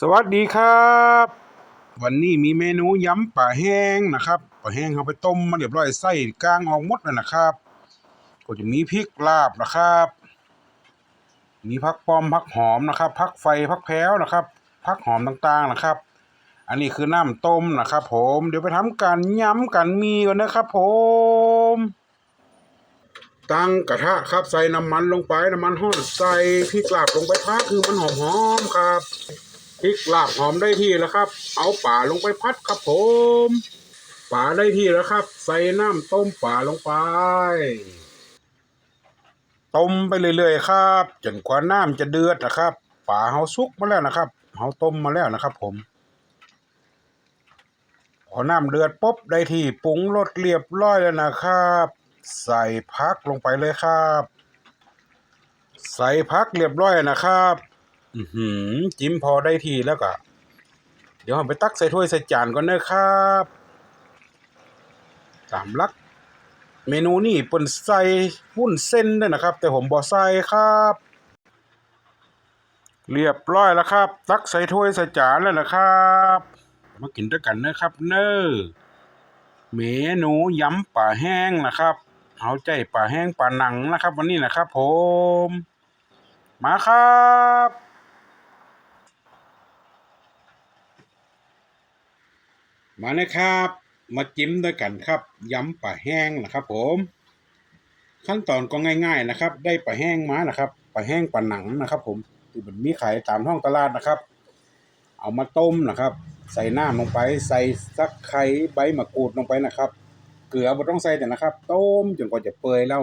สวัสดีครับ วันนี้มีเมนูยำปลาแห้งนะครับปลาแห้งเอาไปต้มมาเรียบร้อยไส้กลางออกหมดแล้วนะครับ ก็จะมีพริกลาบนะครับ มีผักปอมผักหอมนะครับผักไฟผักแพ้วนะครับผักหอมต่างๆนะครับ อันนี้คือน้ำต้มนะครับ ผมเดี๋ยวไปทำการย้ำกันมีก่อนนะครับผมตั้งกระทะครับใส่น้ำมันลงไปน้ำมันห้อนใส่พริกลาบลงไปพักคือมันหอมๆครับ พริกลาบหอมได้ที่แล้วครับ เอาป่าลงไปพัดครับผมป่าได้ที่แล้วครับ ใส่น้ำต้มป่าลงไป ต้มไปเรื่อยๆครับ จนกว่าน้ำจะเดือดนะครับป่าเฮาสุกมาแล้วนะครับเฮาต้มมาแล้วนะครับ ผมพอน้ำเดือดปุ๊บได้ที่ปรุงรสเรียบร้อยแล้วนะครับ ใส่พักลงไปเลยครับ ใส่พักเรียบร้อยนะครับ อือหือ จิ้มพอได้ทีแล้วก็เดี๋ยวผมไปตักใส่ถ้วยใส่จานก่อนนะครับตามลัก เมนูนี่เปิ้นใส่วุ้นเส้นด้วยนะครับ แต่ผมบ่ใส่ครับ เรียบร้อยแล้วครับ ตักใส่ถ้วยใส่จานแล้วนะครับ มากินด้วยกันนะครับ เนอเมนูยำป่าแห้งนะครับเอาใจป่าแห้งป่าหนังนะครับ วันนี้นะครับ ผม มาครับ มาเลยครับ มาจิ้มด้วยกันครับยำปลาแห้งนะครับ ผม ขั้นตอนก็ง่าย ๆนะครับ ได้ปลาแห้งมานะครับปลาแห้งปลาหนังนะครับ ผมที่มันมีขายตามท้องตลาดนะครับ เอามาต้มนะครับ ใส่น้ำลงไป ใส่สักไข่ใบมะกรูดลงไปนะครับ เกลือบ่ต้องใส่แต่นะครับ ต้มจนกว่าจะเปื่อยแล้ว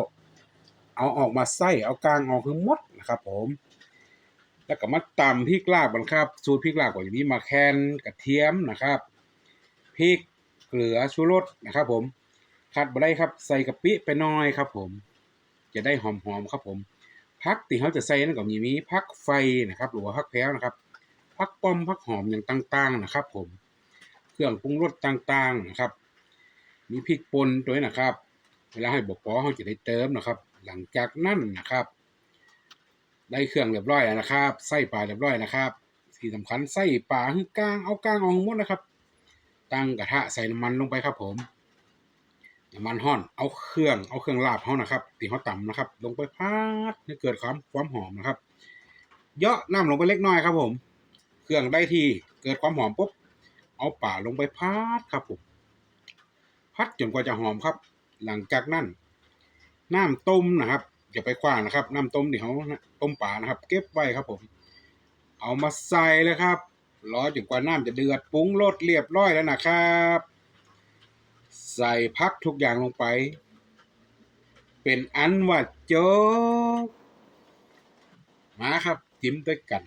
เอาออกมาใส่เอากลางออกคือมดนะครับ ผมแล้วก็มาตำพริกลาบกันครับ สูตรพริกลาบก็จะมีมะแคนกระเทียมนะครับ พริกเกลือชูรสนะครับ ผมขาดบ่ได้ครับใส่กะปิไปหน่อยครับ ผม จะได้หอมๆครับผมพักที่เขาจะใส่นั่นก็มีมีพักไฟนะครับ หรือว่าพักแพ้วนะครับพักป้อมพักหอมอย่างต่าง ๆนะครับ ผม เครื่องปรุงรสต่างๆนะครับ มีพริกป่นด้วยนะครับ เวลาให้บอกพอเขาจะได้เติมนะครับ หลังจากนั้นนะครับได้เครื่องเรียบร้อยแล้วนะครับไส้ปลาเรียบร้อยนะครับที่สำคัญไส้ปลาคือกลางเอากลางออกหมดนะครับ ตั้งกระทะใส่น้ำมันลงไปครับผมน้ำมันห้อน เอาเครื่อง เอาเครื่องลาบเขานะครับที่เขาต่ำนะครับ ลงไปพัดให้เกิดความความหอมนะครับ เยอะน้ำลงไปเล็กน้อยครับผม เครื่องได้ที่เกิดความหอมปุ๊บ เอาป่าลงไปพัดครับผม พัดจนกว่าจะหอมครับ หลังจากนั้น น้ำต้มนะครับอย่าไปคว้างนะครับ น้ำต้มที่เขาต้มป่านะครับ เก็บไว้ครับผม เอามาใส่เลยครับ รอจนกว่าน้ำจะเดือดปรุงรสเรียบร้อยแล้วนะครับ ใส่พักทุกอย่างลงไป เป็นอันว่าจบมาครับจิ้มด้วยกัน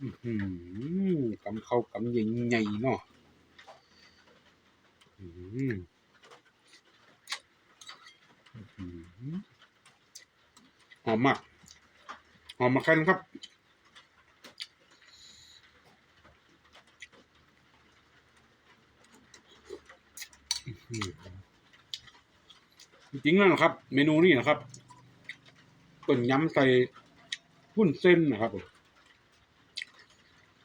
อื้อหือกำเข้ากำใหญ่ๆเนาะอื้อหืออื้อหือมมากหอมมากแค่นั้นครับ จริงๆนะครับ เมนูนี้นะครับเป็นยำใส่หุ้นเส้นนะครับผม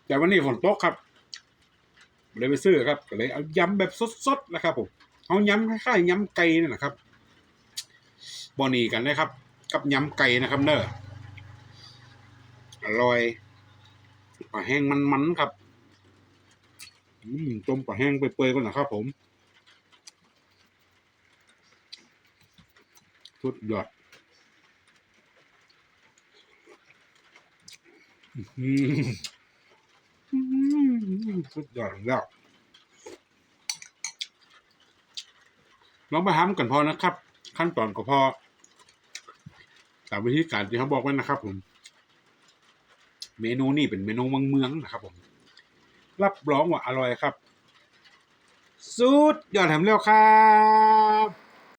แต่วันนี้ฝนตกครับเลยไปซื้อครับก็เลยเอายำแบบสดๆนะครับผมเอายำคล้ายๆยำไก่นี่แหละครับบอนีกันเลยครับ กับยำไก่นะครับเนอะอร่อยปลาแห้งมันๆครับอืมต้มปลาแห้งเปื่อยๆก่อนนะครับผม สุดยอดอื้อหืออื้อหือสุดยอดแล้วลองไปทำกันพอนะครับ ขั้นตอนก็พอตามวิธีการที่เขาบอกไว้นะครับ ผม เมนูนี่เป็นเมนูเมืองเมืองๆนะครับ ผม รับรองว่าอร่อยครับ สุดยอดแถมแล้วครับ